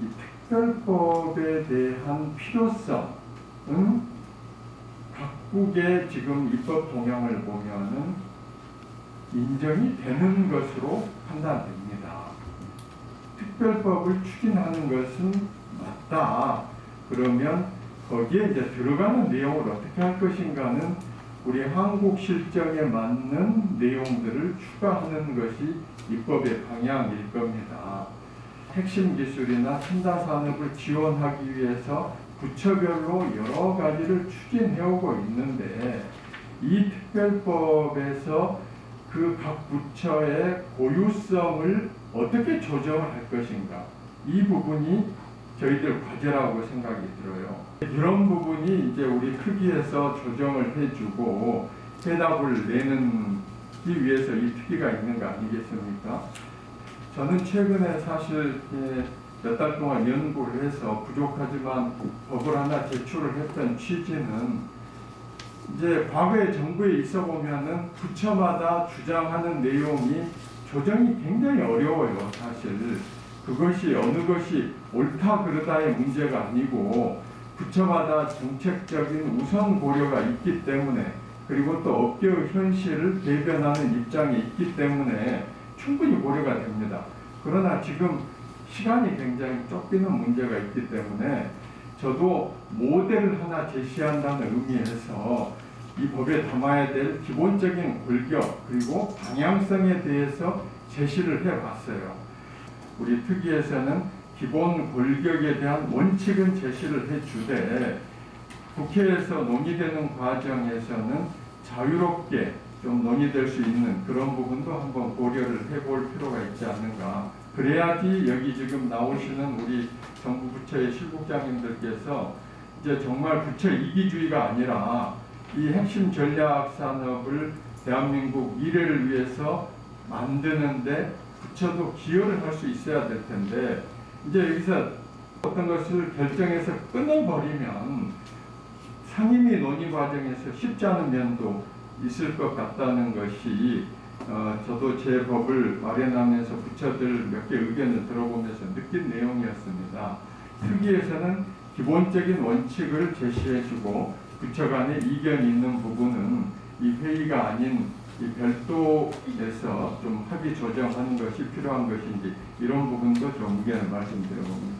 이 특별법에 대한 필요성은 각국의 지금 입법 동향을 보면은 인정이 되는 것으로 판단됩니다. 특별법을 추진하는 것은 맞다. 그러면 거기에 이제 들어가는 내용을 어떻게 할 것인가는 우리 한국 실정에 맞는 내용들을 추가하는 것이 입법의 방향일 겁니다. 핵심 기술이나 첨단 산업을 지원하기 위해서 부처별로 여러 가지를 추진해 오고 있는데 이 특별법에서 그 각 부처의 고유성을 어떻게 조정을 할 것인가 이 부분이 저희들 과제라고 생각이 들어요. 이런 부분이 이제 우리 특위에서 조정을 해주고 해답을 내는 기 위해서 이 특위가 있는 거 아니겠습니까? 저는 최근에 사실 몇 달 동안 연구를 해서 부족하지만 법을 하나 제출을 했던 취지는 이제 과거의 정부에 있어 보면은 부처마다 주장하는 내용이 조정이 굉장히 어려워요, 사실. 그것이 어느 것이 옳다 그르다의 문제가 아니고 부처마다 정책적인 우선 고려가 있기 때문에 그리고 또 업계의 현실을 대변하는 입장이 있기 때문에 충분히 고려가 됩니다. 그러나 지금 시간이 굉장히 쫓기는 문제가 있기 때문에 저도 모델을 하나 제시한다는 의미에서 이 법에 담아야 될 기본적인 골격 그리고 방향성에 대해서 제시를 해봤어요. 우리 특위에서는 기본 골격에 대한 원칙은 제시를 해주되 국회에서 논의되는 과정에서는 자유롭게 좀 논의될 수 있는 그런 부분도 한번 고려를 해볼 필요가 있지 않는가. 그래야지 여기 지금 나오시는 우리 정부 부처의 실국장님들께서 이제 정말 부처 이기주의가 아니라 이 핵심 전략 산업을 대한민국 미래를 위해서 만드는데 부처도 기여를 할 수 있어야 될 텐데 이제 여기서 어떤 것을 결정해서 끊어버리면 상임위 논의 과정에서 쉽지 않은 면도 있을 것 같다는 것이 어, 저도 제 법을 마련하면서 부처들 몇 개 의견을 들어보면서 느낀 내용이었습니다. 특위에서는 기본적인 원칙을 제시해주고 부처 간에 이견이 있는 부분은 이 회의가 아닌 이 별도에서 좀 합의 조정하는 것이 필요한 것인지 이런 부분도 좀 의견을 말씀드려봅니다.